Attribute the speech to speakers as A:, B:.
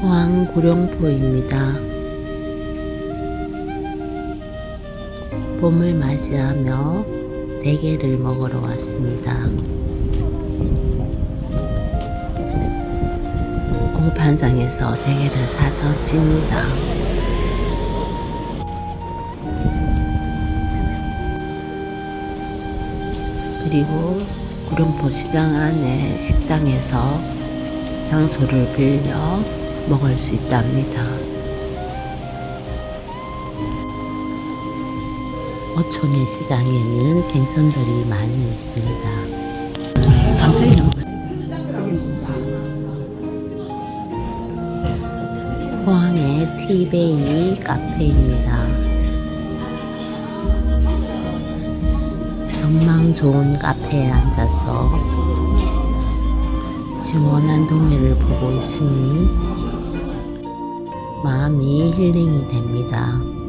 A: 포항 구룡포입니다. 봄을 맞이하며 대게를 먹으러 왔습니다. 공판장에서 대게를 사서 찝니다. 그리고 구룡포 시장 안에 식당에서 장소를 빌려 먹을 수 있답니다. 어촌의 시장에는 생선들이 많이 있습니다. 포항의 티베이 카페입니다. 전망 좋은 카페에 앉아서 시원한 동해를 보고 있으니 마음이 힐링이 됩니다.